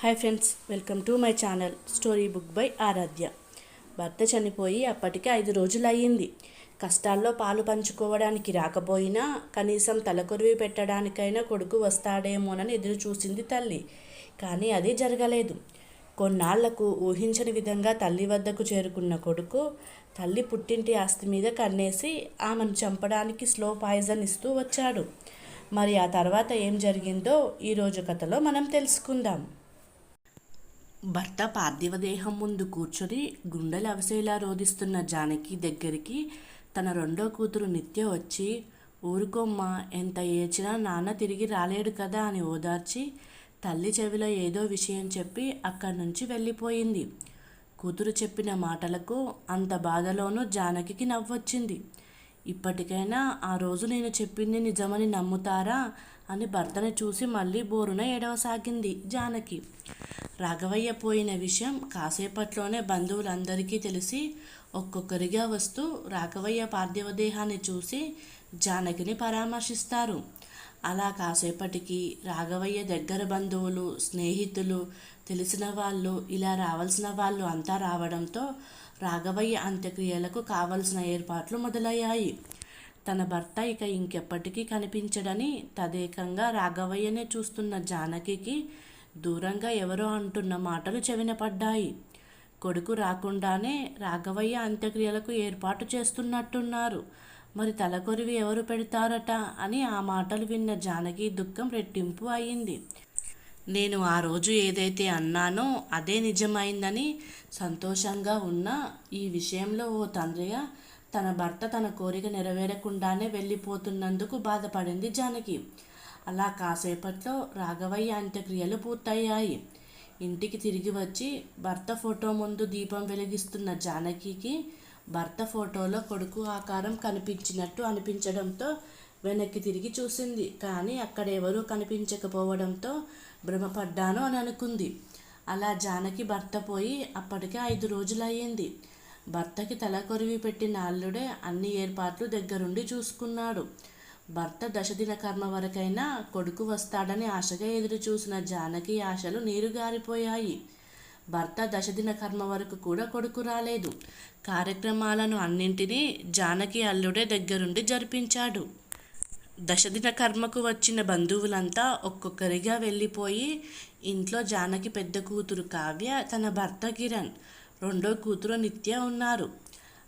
Hi friends welcome to my channel story book by Aaradhya. భర్త చనిపోయి అప్పటికే ఐదు రోజులు అయ్యింది కష్టాల్లో పాలు పంచుకోవడానికి రాకపోయినా కనీసం తలకొరివి పెట్టడానికైనా కొడుకు వస్తాడేమోనని ఎదురు చూసింది తల్లి. కానీ అది జరగలేదు. కొన్నాళ్ళకు ఊహించని విధంగా తల్లి వద్దకు చేరుకున్న కొడుకు తల్లి పుట్టింటి ఆస్తి మీద కన్నేసి ఆమెను చంపడానికి స్లో పాయిజన్ ఇస్తూ వచ్చాడు. మరి ఆ తర్వాత ఏం జరిగిందో ఈరోజు కథలో మనం తెలుసుకుందాం. భర్త పార్థివ దేహం ముందు కూర్చొని గుండెలు అవసేలా రోధిస్తున్న జానకి దగ్గరికి తన రెండో కూతురు నిత్య వచ్చి ఊరుకోమ్మ ఎంత ఏడ్చినా నాన్న తిరిగి రాలేడు కదా అని ఓదార్చి తల్లి చెవిలో ఏదో విషయం చెప్పి అక్కడి నుంచి వెళ్ళిపోయింది. కూతురు చెప్పిన మాటలకు అంత బాధలోనూ జానకి నవ్వొచ్చింది. ఇప్పటికైనా ఆ రోజు నేను చెప్పింది నిజమని నమ్ముతారా అని భర్తని చూసి మళ్ళీ బోరున ఏడవసాగింది జానకి. రాఘవయ్య పోయిన విషయం కాసేపట్లోనే బంధువులందరికీ తెలిసి ఒక్కొక్కరిగా వస్తూ రాఘవయ్య పార్థివ దేహాన్ని చూసి జానకిని పరామర్శిస్తారు. అలా కాసేపటికి రాఘవయ్య దగ్గర బంధువులు స్నేహితులు తెలిసిన వాళ్ళు ఇలా రావాల్సిన వాళ్ళు అంతా రావడంతో రాఘవయ్య అంత్యక్రియలకు కావలసిన ఏర్పాట్లు మొదలయ్యాయి. తన భర్త ఇక ఇంకెప్పటికీ కనిపించడని తదేకంగా రాఘవయ్యనే చూస్తున్న జానకికి దూరంగా ఎవరో అంటున్న మాటలు చెవిన పడ్డాయి. కొడుకు రాకుండానే రాఘవయ్య అంత్యక్రియలకు ఏర్పాటు చేస్తున్నట్టున్నారు. మరి తలకొరివి ఎవరు పెడతారట అని ఆ మాటలు విన్న జానకి దుఃఖం రెట్టింపు అయింది. నేను ఆ రోజు ఏదైతే అన్నానో అదే నిజమైందని సంతోషంగా ఉన్న. ఈ విషయంలో ఓ తండ్రిగా తన భర్త తన కోరిక నెరవేరకుండానే వెళ్ళిపోతున్నందుకు బాధపడింది జానకి. అలా కాసేపట్లో రాఘవయ్య అంత్యక్రియలు పూర్తయ్యాయి. ఇంటికి తిరిగి వచ్చి భర్త ఫోటో ముందు దీపం వెలిగిస్తున్న జానకికి భర్త ఫోటోలో కొడుకు ఆకారం కనిపించినట్టు అనిపించడంతో వెనక్కి తిరిగి చూసింది. కానీ అక్కడ ఎవరూ కనిపించకపోవడంతో భ్రమపడ్డాను అని అనుకుంది. అలా జానకి భర్త పోయి అప్పటికే ఐదు రోజులయ్యింది. భర్తకి తల కొరివి పెట్టిన అల్లుడే అన్ని ఏర్పాట్లు దగ్గరుండి చూసుకున్నాడు. భర్త దశదిన కర్మ వరకైనా కొడుకు వస్తాడని ఆశగా ఎదురు చూసిన జానకి ఆశలు నీరుగారిపోయాయి. భర్త దశదిన కర్మ వరకు కూడా కొడుకు రాలేదు. కార్యక్రమాలను అన్నింటినీ జానకి అల్లుడే దగ్గరుండి జరిపించాడు. దశదిన కర్మకు వచ్చిన బంధువులంతా ఒక్కొక్కరిగా వెళ్ళిపోయి ఇంట్లో జానకి పెద్ద కూతురు కావ్య తన భర్త కిరణ్ రెండో కూతురు నిత్య ఉన్నారు.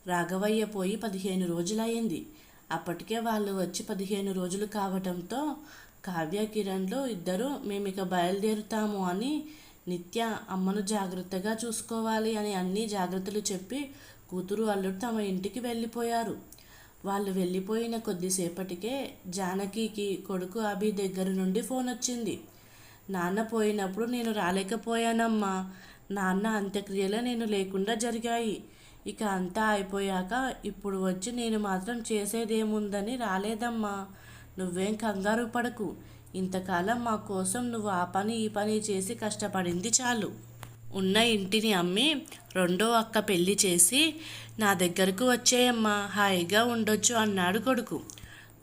రాఘవయ్య పోయి పదిహేను రోజులయ్యింది. అప్పటికే వాళ్ళు వచ్చి పదిహేను రోజులు కావటంతో కావ్య కిరణ్లు ఇద్దరు మేము ఇక బయలుదేరుతాము అని నిత్య అమ్మను జాగ్రత్తగా చూసుకోవాలి అని అన్ని జాగ్రత్తలు చెప్పి కూతురు అల్లుడు తమ ఇంటికి వెళ్ళిపోయారు. వాళ్ళు వెళ్ళిపోయిన కొద్దిసేపటికే జానకికి కొడుకు అభి దగ్గర నుండి ఫోన్ వచ్చింది. నాన్న పోయినప్పుడు నేను రాలేకపోయానమ్మా. నాన్న అంత్యక్రియలు నేను లేకుండా జరిగాయి. ఇక అంతా అయిపోయాక ఇప్పుడు వచ్చి నేను మాత్రం చేసేదేముందని రాలేదమ్మా. నువ్వేం కంగారు పడకు. ఇంతకాలం మా కోసం నువ్వు ఆ పని ఈ పని చేసి కష్టపడింది చాలు. ఉన్న ఇంటిని అమ్మి రెండో అక్క పెళ్ళి చేసి నా దగ్గరకు వచ్చేయమ్మా హాయిగా ఉండొచ్చు అన్నాడు కొడుకు.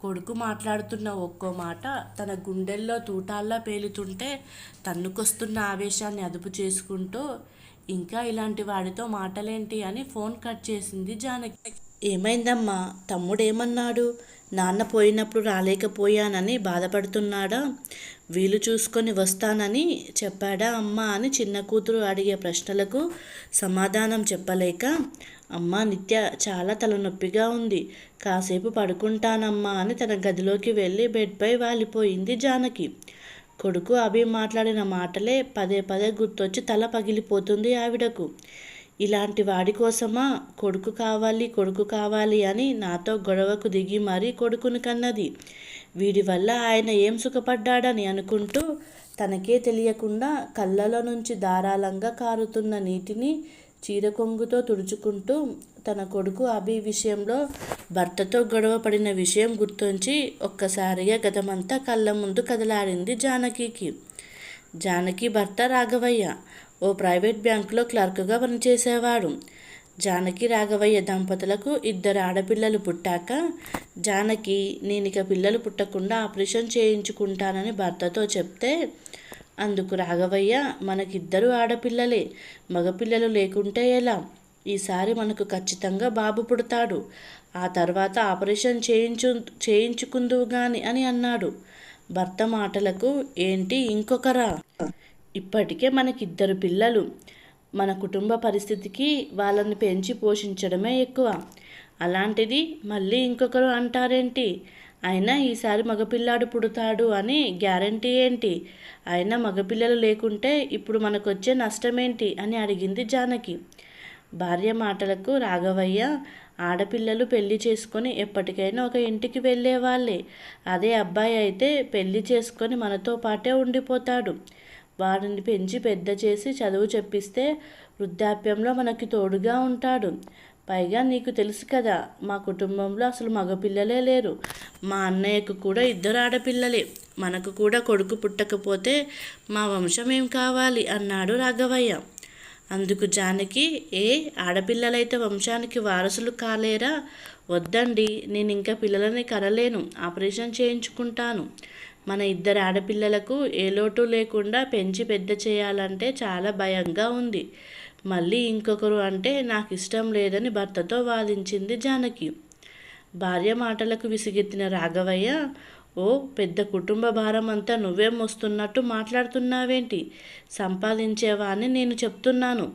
కొడుకు మాట్లాడుతున్న ఒక్కో మాట తన గుండెల్లో తూటాల్లా పేలుతుంటే తన్నుకొస్తున్న ఆవేశాన్ని అదుపు చేసుకుంటూ ఇంకా ఇలాంటి వాడితో మాటలేంటి? అని ఫోన్ కట్ చేసింది జానకి. ఏమైందమ్మా? తమ్ముడేమన్నాడు? నాన్న పోయినప్పుడు రాలేకపోయానని బాధపడుతున్నాడా? వీలు చూసుకొని వస్తానని చెప్పాడా అమ్మ అని చిన్న కూతురు అడిగే ప్రశ్నలకు సమాధానం చెప్పలేక అమ్మ నిత్య చాలా తలనొప్పిగా ఉంది కాసేపు పడుకుంటానమ్మా అని తన గదిలోకి వెళ్ళి బెడ్పై వాలిపోయింది జానకి. కొడుకు అభి మాట్లాడిన మాటలే పదే పదే గుర్తొచ్చి తల పగిలిపోతుంది ఆవిడకు. ఇలాంటి వాడి కోసమా? కొడుకు కావాలి కొడుకు కావాలి అని నాతో గొడవకు దిగి మరీ కొడుకుని కన్నది. వీడి వల్ల ఆయన ఏం సుఖపడ్డాడని అనుకుంటూ తనకే తెలియకుండా కళ్ళలో నుంచి ధారాళంగా కారుతున్న నీటిని చీరకొంగుతో తుడుచుకుంటూ తన కొడుకు అభి విషయంలో భర్తతో గొడవ పడిన విషయం గుర్తొంచి ఒక్కసారిగా గతమంతా కళ్ళ ముందు కదలాడింది జానకికి. జానకి భర్త రాఘవయ్య. ఓ ప్రైవేట్ బ్యాంకులో క్లర్క్గా పనిచేసేవాడు. జానకి రాఘవయ్య దంపతులకు ఇద్దరు ఆడపిల్లలు పుట్టాక జానకి నేనిక పిల్లలు పుట్టకుండా ఆపరేషన్ చేయించుకుంటానని భర్తతో చెప్తే అందుకు రాఘవయ్య మనకిద్దరు ఆడపిల్లలే మగపిల్లలు లేకుంటే ఎలా? ఈసారి మనకు ఖచ్చితంగా బాబు పుడతాడు. ఆ తర్వాత ఆపరేషన్ చేయించు చేయించుకుందువు గాని అని అన్నాడు. భర్త మాటలకు ఏంటి ఇంకొకరా? ఇప్పటికే మనకిద్దరు పిల్లలు. మన కుటుంబ పరిస్థితికి వాళ్ళని పెంచి పోషించడమే ఎక్కువ. అలాంటిది మళ్ళీ ఇంకొకరు అంటారేంటి? అయినా ఈసారి మగపిల్లాడు పుడతాడు అని గ్యారంటీ ఏంటి? అయినా మగపిల్లలు లేకుంటే ఇప్పుడు మనకొచ్చే నష్టమేంటి అని అడిగింది జానకి. భార్య మాటలకు రాఘవయ్య ఆడపిల్లలు పెళ్ళి చేసుకొని ఎప్పటికైనా ఒక ఇంటికి వెళ్ళేవాళ్ళే. అదే అబ్బాయి అయితే పెళ్ళి చేసుకొని మనతో పాటే ఉండిపోతాడు. వారిని పెంచి పెద్ద చేసి చదువు చెప్పిస్తే వృద్ధాప్యంలో మనకి తోడుగా ఉంటాడు. పైగా నీకు తెలుసు కదా మా కుటుంబంలో అసలు మగపిల్లలే లేరు. మా అన్నయ్యకు కూడా ఇద్దరు ఆడపిల్లలే. మనకు కూడా కొడుకు పుట్టకపోతే మా వంశం ఏం కావాలి? అన్నాడు రాఘవయ్య. అందుకు జానకి ఏ ఆడపిల్లలైతే వంశానికి వారసులు కాలేరా? వద్దండి నేను ఇంకా పిల్లలని కనలేను. ఆపరేషన్ చేయించుకుంటాను. మన ఇద్దరు ఆడపిల్లలకు ఏ లోటు లేకుండా పెంచి పెద్ద చేయాలంటే చాలా భయంగా ఉంది. మళ్ళీ ఇంకొకరు అంటే నాకు ఇష్టం లేదని భర్తతో వాదించింది జానకి. భార్య మాటలకు విసిగెత్తిన రాఘవయ్య ఓ పెద్ద కుటుంబ భారం అంతా నువ్వే మోస్తున్నట్టు మాట్లాడుతున్నావేంటి? సంపాదించేవాని నేను చెప్తున్నాను.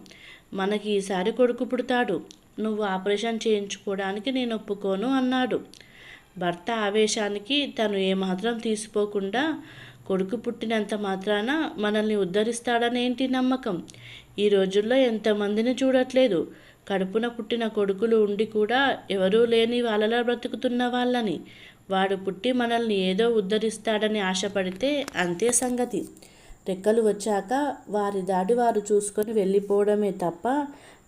మనకి ఈసారి కొడుకు పుడతాడు. నువ్వు ఆపరేషన్ చేయించుకోవడానికి నేను ఒప్పుకోను అన్నాడు. భర్త ఆవేశానికి తను ఏమాత్రం తీసిపోకుండా కొడుకు పుట్టినంత మాత్రాన మనల్ని ఉద్ధరిస్తాడనేంటి నమ్మకం? ఈ రోజుల్లో ఎంతమందిని చూడట్లేదు. కడుపున పుట్టిన కొడుకులు ఉండి కూడా ఎవరూ లేని వాళ్ళలా బ్రతుకుతున్న వాళ్ళని. వాడు పుట్టి మనల్ని ఏదో ఉద్ధరిస్తాడని ఆశపడితే అంతే సంగతి. రెక్కలు వచ్చాక వారి దాడి వారు చూసుకొని వెళ్ళిపోవడమే తప్ప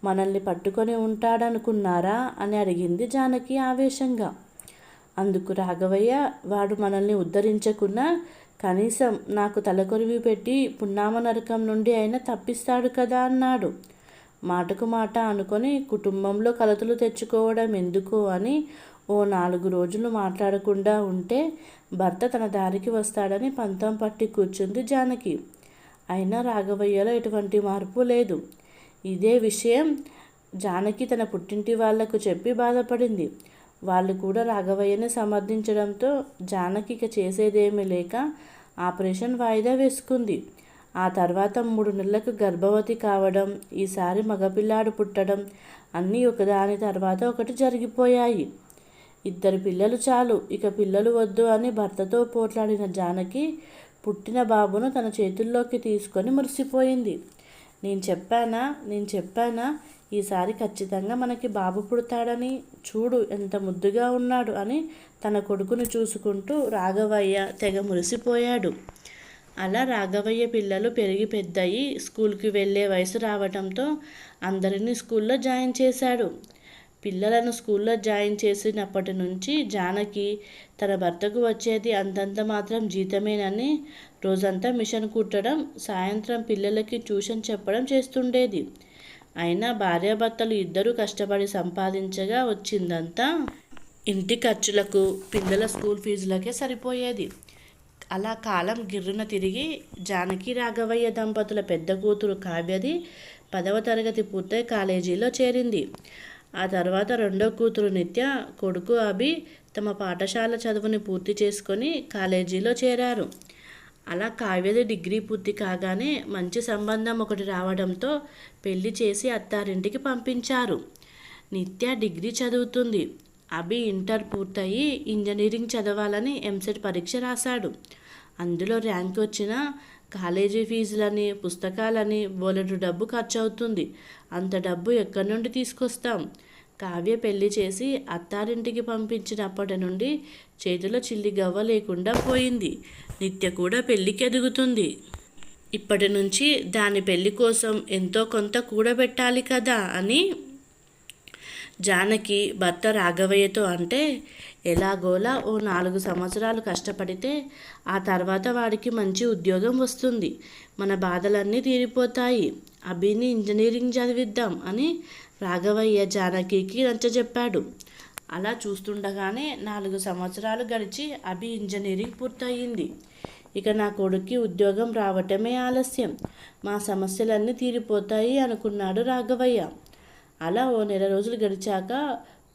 మనల్ని పట్టుకొని ఉంటాడనుకున్నారా అని అడిగింది జానకి ఆవేశంగా. అందుకు రాఘవయ్య వాడు మనల్ని ఉద్ధరించకున్నా కనీసం నాకు తలకొరివి పెట్టి పున్నామ నరకం నుండి అయినా తప్పిస్తాడు కదా అన్నాడు. మాటకు మాట అనుకొని కుటుంబంలో కలతలు తెచ్చుకోవడం ఎందుకు అని ఓ నాలుగు రోజులు మాట్లాడకుండా ఉంటే భర్త తన దారికి వస్తాడని పంతం పట్టి కూర్చుంది జానకి. అయినా రాఘవయ్యలో ఎటువంటి మార్పు లేదు. ఇదే విషయం జానకి తన పుట్టింటి వాళ్ళకు చెప్పి బాధపడింది. వాళ్ళు కూడా రాఘవయ్యని సమర్థించడంతో జానకి ఇక చేసేదేమీ లేక ఆపరేషన్ వాయిదా వేసుకుంది. ఆ తర్వాత మూడు నెలలకు గర్భవతి కావడం ఈసారి మగపిల్లాడు పుట్టడం అన్నీ ఒకదాని తర్వాత ఒకటి జరిగిపోయాయి. ఇద్దరు పిల్లలు చాలు ఇక పిల్లలు వద్దు అని భర్తతో పోట్లాడిన జానకి పుట్టిన బాబును తన చేతుల్లోకి తీసుకొని మురిసిపోయింది. నేను చెప్పానా? నేను చెప్పానా? ఈసారి ఖచ్చితంగా మనకి బాబు పుడతాడని చూడు ఎంత ముద్దుగా ఉన్నాడు అని తన కొడుకును చూసుకుంటూ రాఘవయ్య తెగ మురిసిపోయాడు. అలా రాఘవయ్య పిల్లలు పెరిగి పెద్దయి స్కూల్కి వెళ్ళే వయసు రావడంతో అందరినీ స్కూల్లో జాయిన్ చేశాడు. పిల్లలను స్కూల్లో జాయిన్ చేసినప్పటి నుంచి జానకి తన భర్తకు వచ్చేది అంతంత మాత్రం జీతమేనని రోజంతా మిషన్ కుట్టడం సాయంత్రం పిల్లలకి ట్యూషన్ చెప్పడం చేస్తుండేది. అయినా భార్యాభర్తలు ఇద్దరూ కష్టపడి సంపాదించగా వచ్చిందంతా ఇంటి ఖర్చులకు పిల్లల స్కూల్ ఫీజులకే సరిపోయేది. అలా కాలం గిర్రున తిరిగి జానకి రాఘవయ్య దంపతుల పెద్ద కూతురు కావ్యది పదవ తరగతి పూర్తయి కాలేజీలో చేరింది. ఆ తర్వాత రెండో కూతురు నిత్య కొడుకు అభి తమ పాఠశాల చదువుని పూర్తి చేసుకొని కాలేజీలో చేరారు. అలా కావ్యది డిగ్రీ పూర్తి కాగానే మంచి సంబంధం ఒకటి రావడంతో పెళ్ళి చేసి అత్తారింటికి పంపించారు. నిత్య డిగ్రీ చదువుతుంది. అభి ఇంటర్ పూర్తయి ఇంజనీరింగ్ చదవాలని ఎంసెట్ పరీక్ష రాశాడు. అందులో ర్యాంక్ వచ్చిన కాలేజీ ఫీజులని పుస్తకాలని బోలెడు డబ్బు ఖర్చు అవుతుంది అంత డబ్బు ఎక్కడి నుండి తీసుకొస్తాం? కావ్య పెళ్ళి చేసి అత్తారింటికి పంపించినప్పటి నుండి చేతిలో చిల్లి గవ్వ లేకుండా పోయింది. నిత్య కూడా పెళ్ళికి ఎదుగుతుంది. ఇప్పటి నుంచి దాని పెళ్ళి కోసం ఎంతో కొంత కూడబెట్టాలి కదా అని. జానకి భర్త రాఘవయ్యతో అంటే ఎలాగోలా ఓ నాలుగు సంవత్సరాలు కష్టపడితే ఆ తర్వాత వాడికి మంచి ఉద్యోగం వస్తుంది. మన బాధలన్నీ తీరిపోతాయి. అభిని ఇంజనీరింగ్ చదివిద్దాం అని రాఘవయ్య జానకికి నచ్చజెప్పాడు అలా చూస్తుండగానే నాలుగు సంవత్సరాలు గడిచి అభి ఇంజనీరింగ్ పూర్తయింది. ఇక నా కొడుక్కి ఉద్యోగం రావటమే ఆలస్యం. మా సమస్యలన్నీ తీరిపోతాయి అనుకున్నాడు రాఘవయ్య. అలా ఓ నెల రోజులు గడిచాక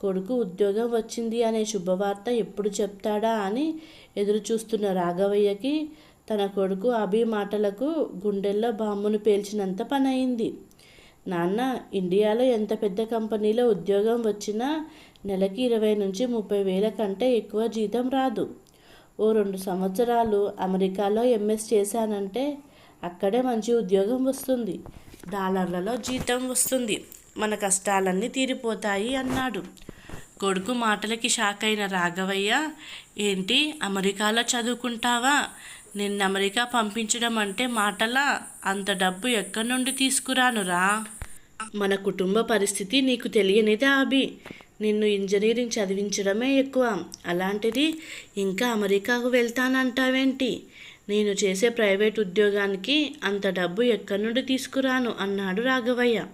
కొడుకు ఉద్యోగం వచ్చింది అనే శుభవార్త ఎప్పుడు చెప్తాడా అని ఎదురు చూస్తున్న రాఘవయ్యకి తన కొడుకు అభి మాటలకు గుండెల్లో బాంబును పేల్చినంత పని అయింది నాన్న ఇండియాలో ఎంత పెద్ద కంపెనీలో ఉద్యోగం వచ్చినా నెలకి ఇరవై నుంచి ముప్పై వేల కంటే ఎక్కువ జీతం రాదు. ఓ రెండు సంవత్సరాలు అమెరికాలో ఎంఎస్ చేశానంటే అక్కడే మంచి ఉద్యోగం వస్తుంది. డాలర్లలో జీతం వస్తుంది. మన కష్టాలన్నీ తీరిపోతాయి అన్నాడు. కొడుకు మాటలకి షాక్ అయిన రాఘవయ్య ఏంటి అమెరికాలో చదువుకుంటావా? నిన్న అమెరికా పంపించడం అంటే మాటలా? అంత డబ్బు ఎక్కడి నుండి తీసుకురానురా? మన కుటుంబ పరిస్థితి నీకు తెలియనిదే అభి. నిన్ను ఇంజనీరింగ్ చదివించడమే ఎక్కువ. అలాంటిది ఇంకా అమెరికాకు వెళ్తానంటావేంటి? నేను చేసే ప్రైవేట్ ఉద్యోగానికి అంత డబ్బు ఎక్కడి నుండి తీసుకురాను? అన్నాడు రాఘవయ్య.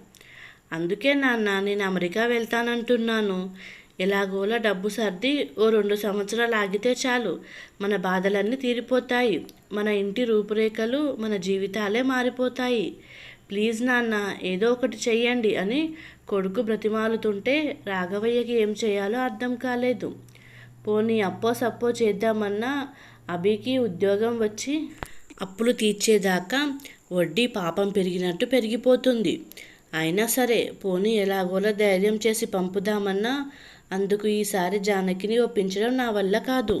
అందుకే నాన్న నేను అమెరికా వెళ్తానంటున్నాను. ఎలాగోలా డబ్బు సర్ది ఓ రెండు సంవత్సరాలు ఆగితే చాలు. మన బాధలన్నీ తీరిపోతాయి. మన ఇంటి రూపురేఖలు మన జీవితాలే మారిపోతాయి. ప్లీజ్ నాన్న ఏదో ఒకటి చెయ్యండి అని కొడుకు బ్రతిమాలుతుంటే రాఘవయ్యకి ఏం చేయాలో అర్థం కాలేదు. పోనీ అప్పో సప్పో చేద్దామన్నా అభికి ఉద్యోగం వచ్చి అప్పులు తీర్చేదాకా వడ్డీ పాపం పెరిగినట్టు పెరిగిపోతుంది. అయినా సరే పోనీ ఎలాగోలా ధైర్యం చేసి పంపుదామన్నా అందుకు ఈసారి జానకిని ఒప్పించడం నా వల్ల కాదు.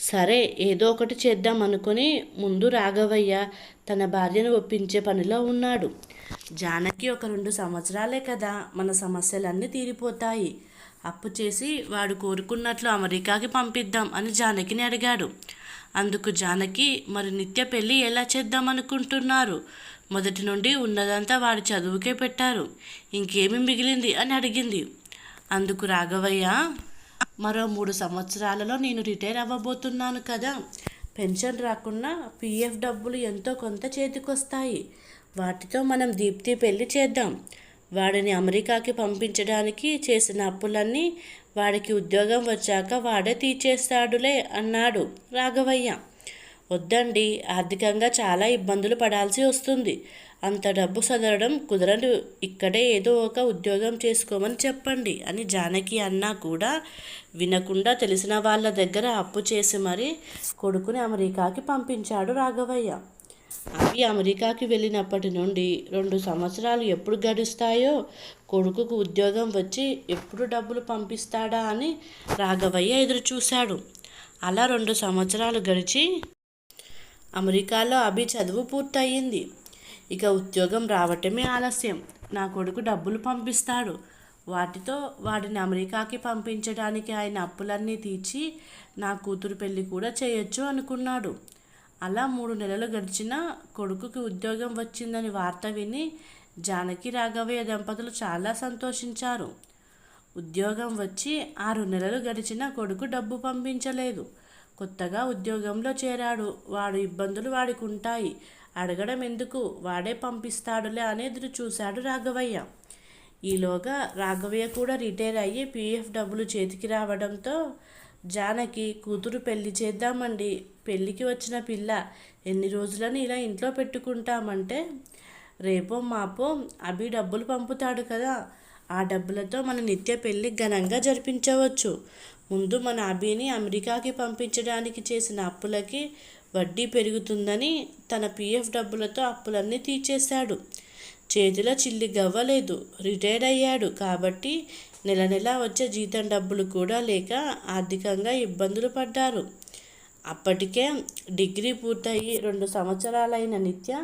సరే ఏదో ఒకటి చేద్దాం అనుకుని ముందు రాఘవయ్య తన భార్యను ఒప్పించే పనిలో ఉన్నాడు. జానకి ఒక రెండు సంవత్సరాలే కదా మన సమస్యలన్నీ తీరిపోతాయి. అప్పు చేసి వాడు కోరుకున్నట్లు అమెరికాకి పంపిద్దాం అని జానకిని అడిగాడు. అందుకు జానకి మరి నిత్య పెళ్ళి ఎలా చేద్దాం అనుకుంటున్నారు? మొదటి నుండి ఉన్నదంతా వాడి చదువుకే పెట్టారు. ఇంకేమి మిగిలింది? అని అడిగింది. అందుకు రాఘవయ్య మరో మూడు సంవత్సరాలలో నేను రిటైర్ అవ్వబోతున్నాను కదా. పెన్షన్ రాకున్నా పీఎఫ్ డబ్బులు ఎంతో కొంత చేతికొస్తాయి. వాటితో మనం దీప్తి పెళ్ళి చేద్దాం. వాడిని అమెరికాకి పంపించడానికి చేసిన అప్పులన్నీ వాడికి ఉద్యోగం వచ్చాక వాడే తీర్చేస్తాడులే అన్నాడు రాఘవయ్య. వద్దండి ఆర్థికంగా చాలా ఇబ్బందులు పడాల్సి వస్తుంది. అంత డబ్బు సదరడం కుదరదు. ఇక్కడే ఏదో ఒక ఉద్యోగం చేసుకోమని చెప్పండి అని జానకి అన్నా కూడా వినకుండా తెలిసిన వాళ్ళ దగ్గర అప్పు చేసి మరీ కొడుకుని అమెరికాకి పంపించాడు రాఘవయ్య. అవి అమెరికాకి వెళ్ళినప్పటి నుండి రెండు సంవత్సరాలు ఎప్పుడు గడుస్తాయో కొడుకుకు ఉద్యోగం వచ్చి ఎప్పుడు డబ్బులు పంపిస్తాడా అని రాఘవయ్య ఎదురు చూశాడు అలా రెండు సంవత్సరాలు గడిచి అమెరికాలో అభి చదువు పూర్తయింది. ఇక ఉద్యోగం రావటమే ఆలస్యం. నా కొడుకు డబ్బులు పంపిస్తాడు. వాటితో వాడిని అమెరికాకి పంపించడానికి ఆయన అప్పులన్నీ తీర్చి నా కూతురు పెళ్ళి కూడా చేయొచ్చు అనుకున్నాడు. అలా మూడు నెలలు గడిచినా కొడుకుకి ఉద్యోగం వచ్చిందని వార్త విని జానకి రాఘవయ్య దంపతులు చాలా సంతోషించారు. ఉద్యోగం వచ్చి ఆరు నెలలు గడిచిన కొడుకు డబ్బు పంపించలేదు. కొత్తగా ఉద్యోగంలో చేరాడు. వాడు ఇబ్బందులు వాడికి ఉంటాయి అడగడం ఎందుకు? వాడే పంపిస్తాడులే అని ఎదురు చూశాడు రాఘవయ్య. ఈలోగా రాఘవయ్య కూడా రిటైర్ అయ్యి పీఎఫ్ డబ్బులు చేతికి రావడంతో జానకి కూతురు పెళ్ళి చేద్దామండి పెళ్ళికి వచ్చిన పిల్ల ఎన్ని రోజులని ఇలా ఇంట్లో పెట్టుకుంటామంటే రేపో మాపో అభి డబ్బులు పంపుతాడు కదా. ఆ డబ్బులతో మన నిత్య పెళ్ళి ఘనంగా జరిపించవచ్చు. ముందు మన అభిని అమెరికాకి పంపించడానికి చేసిన అప్పులకి వడ్డీ పెరుగుతుందని తన పీఎఫ్ డబ్బులతో అప్పులన్నీ తీర్చేశాడు. చేతిలో చిల్లి గవ్వలేదు రిటైర్డ్ అయ్యాడు. కాబట్టి నెల నెల వచ్చే జీతం డబ్బులు కూడా లేక ఆర్థికంగా ఇబ్బందులు పడ్డారు. అప్పటికే డిగ్రీ పూర్తయి రెండు సంవత్సరాలైన నిత్య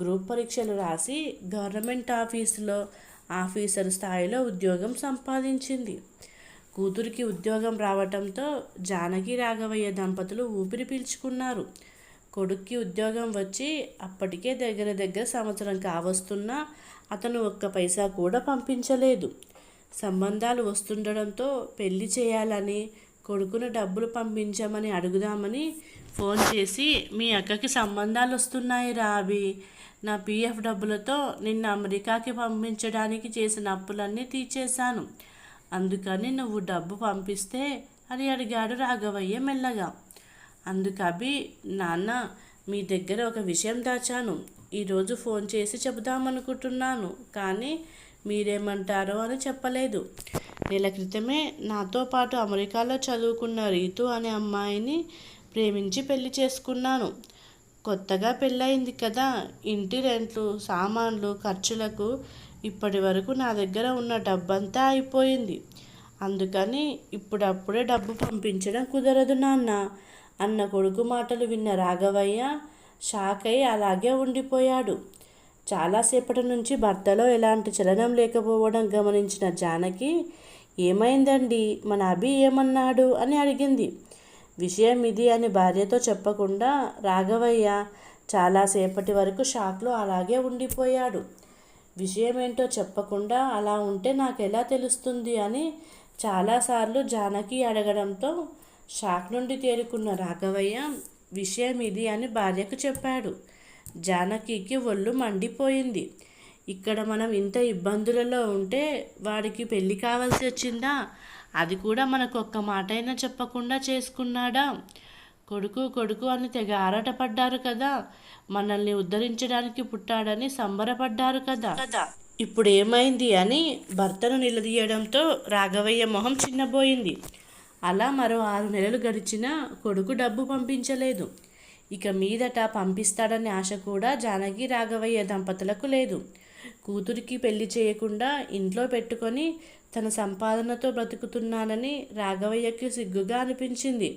గ్రూప్ పరీక్షలు రాసి గవర్నమెంట్ ఆఫీసులో ఆఫీసర్ స్థాయిలో ఉద్యోగం సంపాదించింది. కూతురికి ఉద్యోగం రావటంతో జానకి రాఘవయ్య దంపతులు ఊపిరి పీల్చుకున్నారు. కొడుక్కి ఉద్యోగం వచ్చి అప్పటికే దగ్గర దగ్గర సంవత్సరం కావస్తున్నా అతను ఒక్క పైసా కూడా పంపించలేదు. సంబంధాలు వస్తుండడంతో పెళ్ళి చేయాలని కొడుకును డబ్బులు పంపించమని అడుగుదామని ఫోన్ చేసి మీ అక్కకి సంబంధాలు వస్తున్నాయి రాబి. నా పీఎఫ్ డబ్బులతో నిన్న అమెరికాకి పంపించడానికి చేసిన అప్పులన్నీ తీర్చేశాను. అందుకని నువ్వు డబ్బు పంపిస్తే అని అడిగాడు రాఘవయ్య మెల్లగా. అందుకు అభి నాన్న మీ దగ్గర ఒక విషయం దాచాను. ఈరోజు ఫోన్ చేసి చెబుదామనుకుంటున్నాను కానీ మీరేమంటారో అని చెప్పలేదు. నెల క్రితమే నాతో పాటు అమెరికాలో చదువుకున్న రీతు అనే అమ్మాయిని ప్రేమించి పెళ్ళి చేసుకున్నాను. కొత్తగా పెళ్ళయింది కదా ఇంటి రెంట్లు సామాన్లు ఖర్చులకు ఇప్పటి వరకు నా దగ్గర ఉన్న డబ్బంతా అయిపోయింది. అందుకని ఇప్పుడప్పుడే డబ్బు పంపించడం కుదరదు నాన్న. అన్న కొడుకు మాటలు విన్న రాఘవయ్య షాక్ అయి అలాగే ఉండిపోయాడు. చాలాసేపటి నుంచి భర్తలో ఎలాంటి చలనం లేకపోవడం గమనించిన జానకి ఏమైందండి? మన అభి ఏమన్నాడు? అని అడిగింది. విషయం ఇది అని భార్యతో చెప్పకుండా రాఘవయ్య చాలాసేపటి వరకు షాక్లో అలాగే ఉండిపోయాడు. విషయం ఏంటో చెప్పకుండా అలా ఉంటే నాకు ఎలా తెలుస్తుంది? అని చాలాసార్లు జానకి అడగడంతో షాక్ నుండి తేరుకున్న రాఘవయ్య విషయం ఇది అని భార్యకు చెప్పాడు. జానకికి ఒళ్ళు మండిపోయింది. ఇక్కడ మనం ఇంత ఇబ్బందులలో ఉంటే వాడికి పెళ్ళి కావాల్సి వచ్చిందా? అది కూడా మనకు ఒక్క మాటైనా చెప్పకుండా చేసుకున్నాడా? కొడుకు కొడుకు అని తెగ ఆరాటపడ్డారు కదా? మనల్ని ఉద్ధరించడానికి పుట్టాడని సంబరపడ్డారు కదా? ఇప్పుడు ఏమైంది అని భర్తను నిలదీయడంతో రాఘవయ్య మొహం చిన్నబోయింది. అలా మరో ఆరు నెలలు గడిచినా కొడుకు డబ్బు పంపించలేదు. ఇక మీదట పంపిస్తాడనే ఆశ కూడా జానకి రాఘవయ్య దంపతులకు లేదు. కూతురికి పెళ్ళి చేయకుండా ఇంట్లో పెట్టుకొని తన సంపాదనతో బ్రతుకుతున్నానని రాఘవయ్యకి సిగ్గుగా అనిపించింది.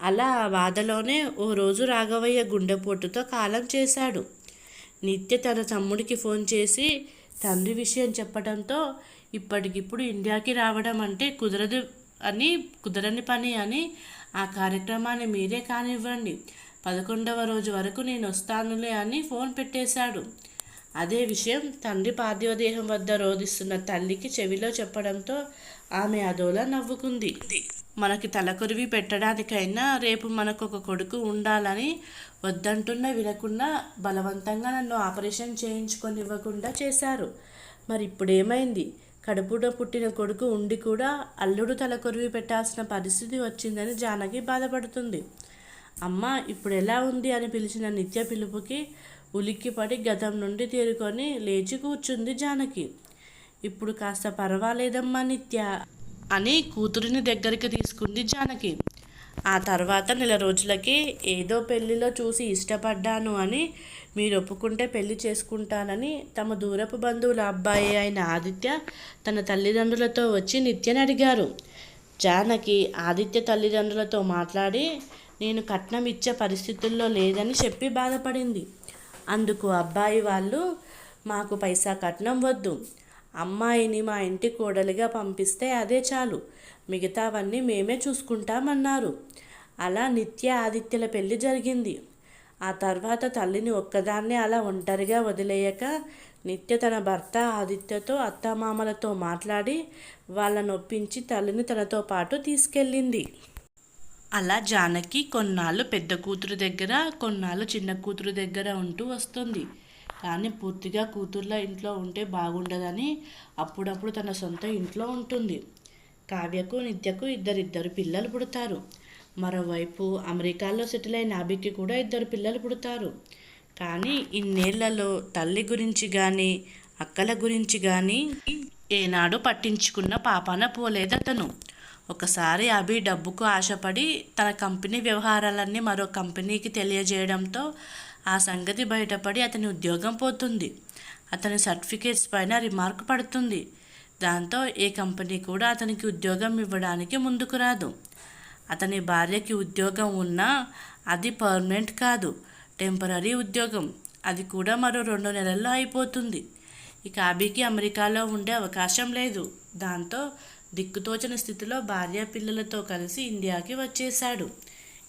అలా ఆ బాధలోనే ఓ రోజు రాఘవయ్య గుండెపోటుతో కాలం చేశాడు. నిత్య తన తమ్ముడికి ఫోన్ చేసి తండ్రి విషయం చెప్పడంతో ఇప్పటికిప్పుడు ఇండియాకి రావడం అంటే కుదరదు అని కుదరని పని అని ఆ కార్యక్రమాన్ని మీరే కానివ్వండి. పదకొండవ రోజు వరకు నేను వస్తానులే అని ఫోన్ పెట్టేశాడు. అదే విషయం తండ్రి పార్థివదేహం వద్ద రోధిస్తున్న తల్లికి చెవిలో చెప్పడంతో ఆమె అదోలా నవ్వుకుంది. మనకి తలకొరివి పెట్టడానికైనా రేపు మనకు ఒక కొడుకు ఉండాలని వద్దంటున్న వినకుండా బలవంతంగా నన్ను ఆపరేషన్ చేయించుకొని ఇవ్వకుండా చేశారు. మరి ఇప్పుడు ఏమైంది కడుపున పుట్టిన కొడుకు ఉండి కూడా అల్లుడు తలకొరివి పెట్టాల్సిన పరిస్థితి వచ్చిందని జానకి బాధపడుతుంది. అమ్మ ఇప్పుడు ఎలా ఉంది అని పిలిచిన నిత్య పిలుపుకి ఉలిక్కిపడి గతం నుండి తేరుకొని లేచి కూర్చుంది జానకి. ఇప్పుడు కాస్త పర్వాలేదమ్మా నిత్య అని కూతురిని దగ్గరికి తీసుకుంది జానకి. ఆ తర్వాత నెల రోజులకి ఏదో పెళ్ళిలో చూసి ఇష్టపడ్డాను అని మీరు ఒప్పుకుంటే పెళ్ళి చేసుకుంటానని తమ దూరపు బంధువుల అబ్బాయి అయిన ఆదిత్య తన తల్లిదండ్రులతో వచ్చి నిత్యని అడిగారు. జానకి ఆదిత్య తల్లిదండ్రులతో మాట్లాడి నేను కట్నం ఇచ్చే పరిస్థితుల్లో లేదని చెప్పి బాధపడింది. అందుకు అబ్బాయి వాళ్ళు మాకు పైసా కట్నం వద్దు. అమ్మాయిని మా ఇంటి కోడలిగా పంపిస్తే అదే చాలు. మిగతావన్నీ మేమే చూసుకుంటామన్నారు. అలా నిత్య ఆదిత్యల పెళ్ళి జరిగింది. ఆ తర్వాత తల్లిని ఒక్కదాన్నే అలా ఒంటరిగా వదిలేయక నిత్య తన భర్త ఆదిత్యతో అత్తమామలతో మాట్లాడి వాళ్ళను ఒప్పించి తల్లిని తనతో పాటు తీసుకెళ్ళింది. అలా జానకి కొన్నాళ్ళు పెద్ద కూతురు దగ్గర కొన్నాళ్ళు చిన్న కూతురు దగ్గర ఉంటూ వస్తుంది. కానీ పూర్తిగా కూతుర్ల ఇంట్లో ఉంటే బాగుండదని అప్పుడప్పుడు తన సొంత ఇంట్లో ఉంటుంది. కావ్యకు నిత్యకు ఇద్దరిద్దరు పిల్లలు పుడతారు. మరోవైపు అమెరికాలో సెటిల్ అయిన అభికి కూడా ఇద్దరు పిల్లలు పుడతారు. కానీ ఇన్నేళ్ళలో తల్లి గురించి కానీ అక్కల గురించి కానీ ఏనాడు పట్టించుకున్న పాపాన పోలేదు అతను ఒకసారి అభి డబ్బుకు ఆశపడి తన కంపెనీ వ్యవహారాలన్నీ మరో కంపెనీకి తెలియజేయడంతో ఆ సంగతి బయటపడి అతని ఉద్యోగం పోతుంది. అతని సర్టిఫికేట్స్ పైన రిమార్క్ పడుతుంది. దాంతో ఏ కంపెనీ కూడా అతనికి ఉద్యోగం ఇవ్వడానికి ముందుకు రాదు. అతని భార్యకి ఉద్యోగం ఉన్నా అది పర్మనెంట్ కాదు టెంపరీ ఉద్యోగం. అది కూడా మరో రెండు నెలల్లో అయిపోతుంది. ఇక అభికి అమెరికాలో ఉండే అవకాశం లేదు. దాంతో దిక్కుతోచని స్థితిలో భార్య పిల్లలతో కలిసి ఇండియాకి వచ్చేశాడు.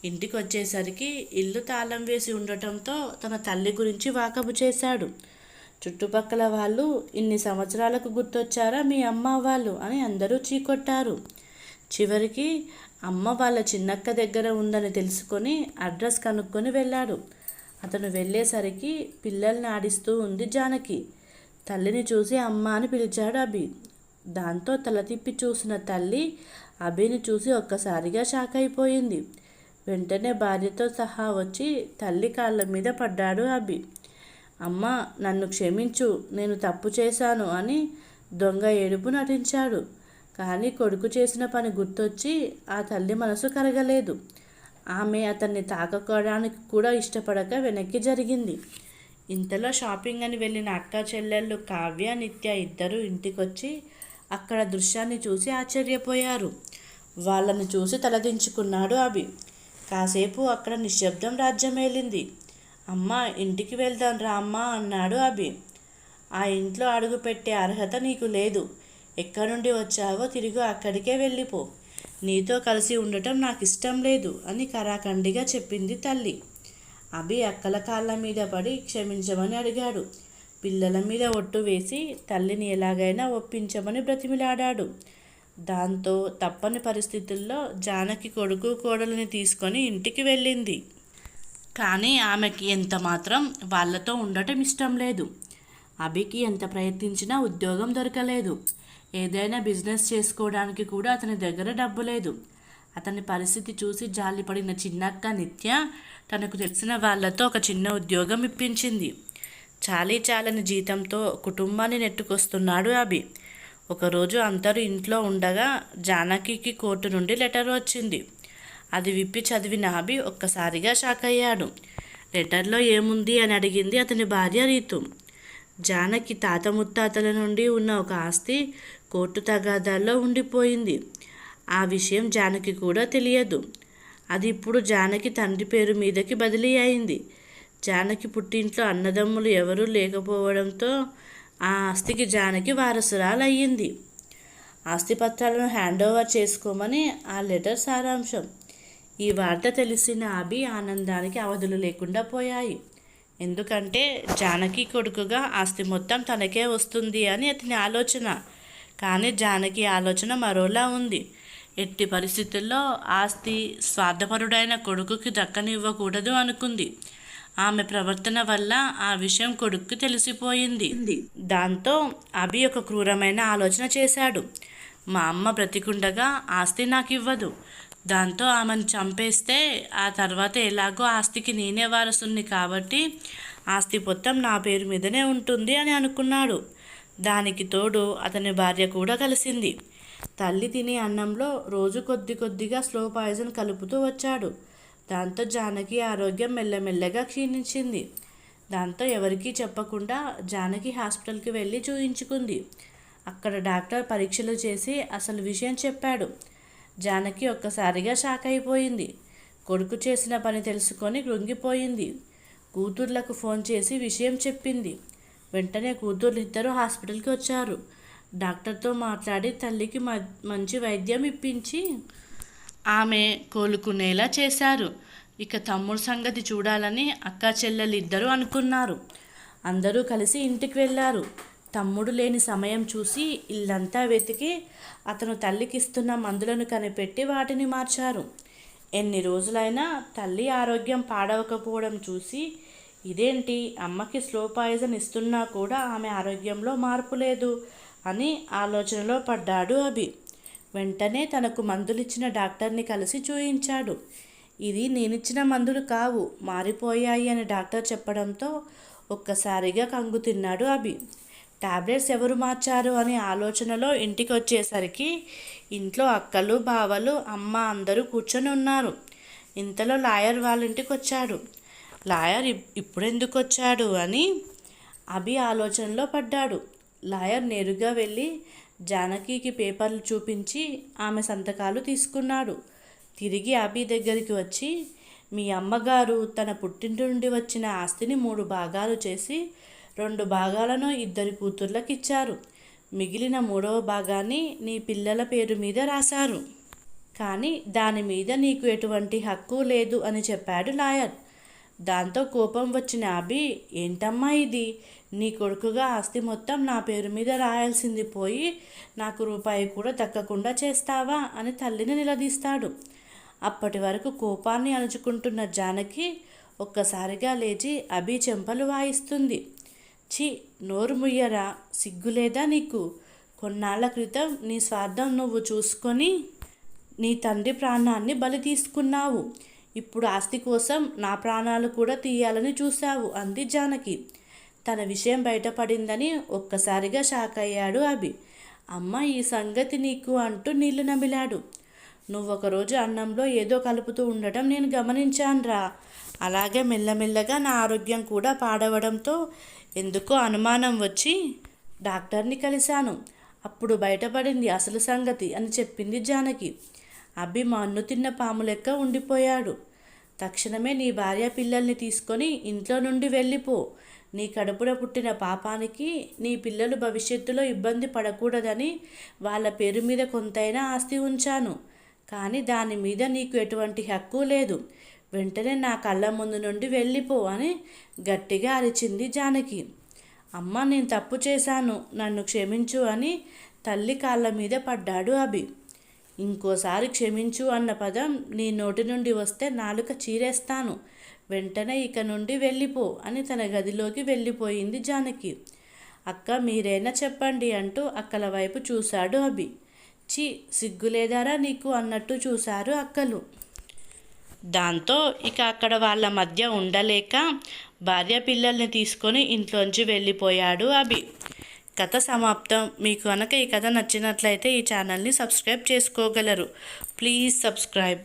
ఇంటికి వచ్చేసరికి ఇల్లు తాళం వేసి ఉండటంతో తన తల్లి గురించి వాకబు చేశాడు. చుట్టుపక్కల వాళ్ళు ఇన్ని సంవత్సరాలకు గుర్తొచ్చారా మీ అమ్మ వాళ్ళు? అని అందరూ చీకొట్టారు. చివరికి అమ్మ వాళ్ళ చిన్నక్క దగ్గర ఉందని తెలుసుకొని అడ్రస్ కనుక్కొని వెళ్ళాడు. అతను వెళ్ళేసరికి పిల్లల్ని ఆడిస్తూ ఉంది జానకి. తల్లిని చూసి అమ్మ అని పిలిచాడు అభి. దాంతో తల తిప్పి చూసిన తల్లి అభిని చూసి ఒక్కసారిగా షాక్ అయిపోయింది. వెంటనే భార్యతో సహా వచ్చి తల్లి కాళ్ళ మీద పడ్డాడు అభి. అమ్మ నన్ను క్షమించు నేను తప్పు చేశాను అని దొంగ ఏడుపు నటించాడు. కానీ కొడుకు చేసిన పని గుర్తొచ్చి ఆ తల్లి మనసు కరగలేదు ఆమె అతన్ని తాకకోవడానికి కూడా ఇష్టపడక వెనక్కి జరిగింది. ఇంతలో షాపింగ్ అని వెళ్ళిన అక్క చెల్లెళ్ళు కావ్య నిత్య ఇద్దరు ఇంటికొచ్చి అక్కడ దృశ్యాన్ని చూసి ఆశ్చర్యపోయారు. వాళ్ళని చూసి తలదించుకున్నాడు అభి. కాసేపు అక్కడ నిశ్శబ్దం రాజ్యమేలింది. అమ్మ ఇంటికి వెళ్దాం రా అమ్మ అన్నాడు అభి. ఆ ఇంట్లో అడుగుపెట్టే అర్హత నీకు లేదు. ఎక్కడి నుండి వచ్చావో తిరిగి అక్కడికే వెళ్ళిపో. నీతో కలిసి ఉండటం నాకు ఇష్టం లేదు అని కరాఖండిగా చెప్పింది తల్లి. అభి అక్కల కాళ్ళ మీద పడి క్షమించమని అడిగాడు. పిల్లల మీద ఒట్టు వేసి తల్లిని ఎలాగైనా ఒప్పించమని బ్రతిమిలాడాడు. దాంతో తప్పని పరిస్థితుల్లో జానకి కొడుకు కోడలిని తీసుకొని ఇంటికి వెళ్ళింది. కానీ ఆమెకి ఎంత మాత్రం వాళ్ళతో ఉండటం ఇష్టం లేదు. అభికి ఎంత ప్రయత్నించినా ఉద్యోగం దొరకలేదు. ఏదైనా బిజినెస్ చేసుకోవడానికి కూడా అతని దగ్గర డబ్బు లేదు. అతని పరిస్థితి చూసి జాలిపడిన చిన్నక్క నిత్య తనకు తెలిసిన వాళ్ళతో ఒక చిన్న ఉద్యోగం ఇప్పించింది. చాలీ చాలని జీతంతో కుటుంబాన్ని నెట్టుకొస్తున్నాడు అభి. ఒకరోజు అందరూ ఇంట్లో ఉండగా జానకికి కోర్టు నుండి లెటర్ వచ్చింది. అది విప్పి చదివిన అభి ఒక్కసారిగా షాక్ అయ్యాడు. లెటర్లో ఏముంది అని అడిగింది అతని భార్య రీతు. జానకి తాత ముత్తాతల నుండి ఉన్న ఒక ఆస్తి కోర్టు తగాదాల్లో ఉండిపోయింది. ఆ విషయం జానకి కూడా తెలియదు. అది ఇప్పుడు జానకి తండ్రి పేరు మీదకి బదిలీ అయింది. జానకి పుట్టింట్లో అన్నదమ్ములు ఎవరూ లేకపోవడంతో ఆ ఆస్తికి జానకి వారసురాలు అయ్యింది ఆస్తిపత్రాలను హ్యాండ్ ఓవర్ చేసుకోమని ఆ లెటర్ సారాంశం. ఈ వార్త తెలిసిన అభి ఆనందానికి అవధులు లేకుండా పోయాయి. ఎందుకంటే జానకి కొడుకుగా ఆస్తి మొత్తం తనకే వస్తుంది అని అతని ఆలోచన. కానీ జానకి ఆలోచన మరోలా ఉంది. ఎట్టి పరిస్థితుల్లో ఆస్తి స్వార్థపరుడైన కొడుకుకి దక్కనివ్వకూడదు అనుకుంది. ఆమె ప్రవర్తన వల్ల ఆ విషయం కొడుక్కి తెలిసిపోయింది. దాంతో అభి ఒక క్రూరమైన ఆలోచన చేశాడు. మా అమ్మ బ్రతికుండగా ఆస్తి నాకు ఇవ్వదు దాంతో ఆమెను చంపేస్తే ఆ తర్వాత ఎలాగో ఆస్తికి నేనే వారసుని కాబట్టి ఆస్తి మొత్తం నా పేరు మీదనే ఉంటుంది అని అనుకున్నాడు. దానికి తోడు అతని భార్య కూడా కలిసింది. తల్లి తినే అన్నంలో రోజు కొద్ది కొద్దిగా స్లో పాయిజన్ కలుపుతూ వచ్చాడు. దాంతో జానకి ఆరోగ్యం మెల్లమెల్లగా క్షీణించింది. దాంతో ఎవరికీ చెప్పకుండా జానకి హాస్పిటల్కి వెళ్ళి చూయించుకుంది. అక్కడ డాక్టర్ పరీక్షలు చేసి అసలు విషయం చెప్పాడు. జానకి ఒక్కసారిగా షాక్ అయిపోయింది. కొడుకు చేసిన పని తెలుసుకొని కృంగిపోయింది. కూతుర్లకు ఫోన్ చేసి విషయం చెప్పింది. వెంటనే కూతుర్లు హాస్పిటల్కి వచ్చారు. డాక్టర్తో మాట్లాడి తల్లికి మంచి వైద్యం ఇప్పించి ఆమె కోలుకునేలా చేశారు. ఇక తమ్ముడు సంగతి చూడాలని అక్క చెల్లెలు ఇద్దరూ అనుకున్నారు. అందరూ కలిసి ఇంటికి వెళ్ళారు. తమ్ముడు లేని సమయం చూసి ఇల్లంతా వెతికి అతను తల్లికి ఇస్తున్న మందులను కనిపెట్టి వాటిని మార్చారు. ఎన్ని రోజులైనా తల్లి ఆరోగ్యం పాడవకపోవడం చూసి ఇదేంటి? అమ్మకి స్లో పాయిజన్ ఇస్తున్నా కూడా ఆమె ఆరోగ్యంలో మార్పు లేదు అని ఆలోచనలో పడ్డాడు అభి. వెంటనే తనకు మందులిచ్చిన డాక్టర్ని కలిసి చూయించాడు. ఇది నేనిచ్చిన మందులు కావు మారిపోయాయి అని డాక్టర్ చెప్పడంతో ఒక్కసారిగా కంగు తిన్నాడు అభి. టాబ్లెట్స్ ఎవరు మార్చారు అనే ఆలోచనలో ఇంటికి వచ్చేసరికి ఇంట్లో అక్కలు బావలు అమ్మ అందరూ కూర్చొని ఉన్నారు. ఇంతలో లాయర్ వాళ్ళ ఇంటికి వచ్చాడు లాయర్ ఇప్పుడు ఎందుకు వచ్చాడు అని అభి ఆలోచనలో పడ్డాడు. లాయర్ నేరుగా వెళ్ళి జానకికి పేపర్లు చూపించి ఆమె సంతకాలు తీసుకున్నాడు. తిరిగి అభి దగ్గరికి వచ్చి మీ అమ్మగారు తన పుట్టింటి నుండి వచ్చిన ఆస్తిని మూడు భాగాలు చేసి రెండు భాగాలను ఇద్దరి కూతుర్లకు ఇచ్చారు మిగిలిన మూడవ భాగాన్ని నీ పిల్లల పేరు మీద రాశారు. కానీ దాని మీద నీకు ఎటువంటి హక్కు లేదు అని చెప్పాడు లాయర్. దాంతో కోపం వచ్చిన అభి ఏంటమ్మా ఇది? నీ కొడుకుగా ఆస్తి మొత్తం నా పేరు మీద రాయాల్సింది పోయి నాకు రూపాయి కూడా దక్కకుండా చేస్తావా? అని తల్లిని నిలదీస్తాడు. అప్పటి వరకు కోపాన్ని అణుచుకుంటున్న జానకి ఒక్కసారిగా లేచి అభి చెంపలు వాయిస్తుంది. చి నోరు ముయ్యరా సిగ్గులేదా నీకు? కొన్నాళ్ళ క్రితం నీ స్వార్థం నువ్వు చూసుకొని నీ తండ్రి ప్రాణాన్ని బలి తీసుకున్నావు. ఇప్పుడు ఆస్తి కోసం నా ప్రాణాలు కూడా తీయాలని చూశావు అంది జానకి. తన విషయం బయటపడిందని ఒక్కసారిగా షాక్ అయ్యాడు అభి. అమ్మ ఈ సంగతి నీకు అంటూ నీళ్ళు నమిలాడు. నువ్వొకరోజు అన్నంలో ఏదో కలుపుతూ ఉండటం నేను గమనించానురా. అలాగే మెల్లమెల్లగా నా ఆరోగ్యం కూడా పాడవడంతో ఎందుకో అనుమానం వచ్చి డాక్టర్ని కలిశాను. అప్పుడు బయటపడింది అసలు సంగతి అని చెప్పింది జానకి. అభి మన్ను తిన్న పాము లెక్క ఉండిపోయాడు. తక్షణమే నీ భార్య పిల్లల్ని తీసుకొని ఇంట్లో నుండి వెళ్ళిపో. నీ కడుపున పుట్టిన పాపానికి నీ పిల్లలు భవిష్యత్తులో ఇబ్బంది పడకూడదని వాళ్ళ పేరు మీద కొంతైనా ఆస్తి ఉంచాను. కానీ దాని మీద నీకు ఎటువంటి హక్కు లేదు. వెంటనే నా కళ్ళ ముందు నుండి వెళ్ళిపో అని గట్టిగా అరిచింది జానకి. అమ్మ నేను తప్పు చేశాను. నన్ను క్షమించు అని తల్లి కాళ్ళ మీద పడ్డాడు అభి. ఇంకోసారి క్షమించు అన్న పదం నీ నోటి నుండి వస్తే నాలుక చీరేస్తాను. వెంటనే ఇక నుండి వెళ్ళిపో అని తన గదిలోకి వెళ్ళిపోయింది జానకి. అక్క మీరైనా చెప్పండి అంటూ అక్కల వైపు చూశాడు అభి. చి సిగ్గులేదారా నీకు అన్నట్టు చూశారు అక్కలు. దాంతో ఇక అక్కడ వాళ్ళ మధ్య ఉండలేక భార్య పిల్లల్ని తీసుకొని ఇంట్లోంచి వెళ్ళిపోయాడు అభి. కథ సమాప్తం. మీకు కనుక ఈ కథ నచ్చినట్లయితే ఈ ఛానల్ని సబ్స్క్రైబ్ చేసుకోగలరు. Please subscribe.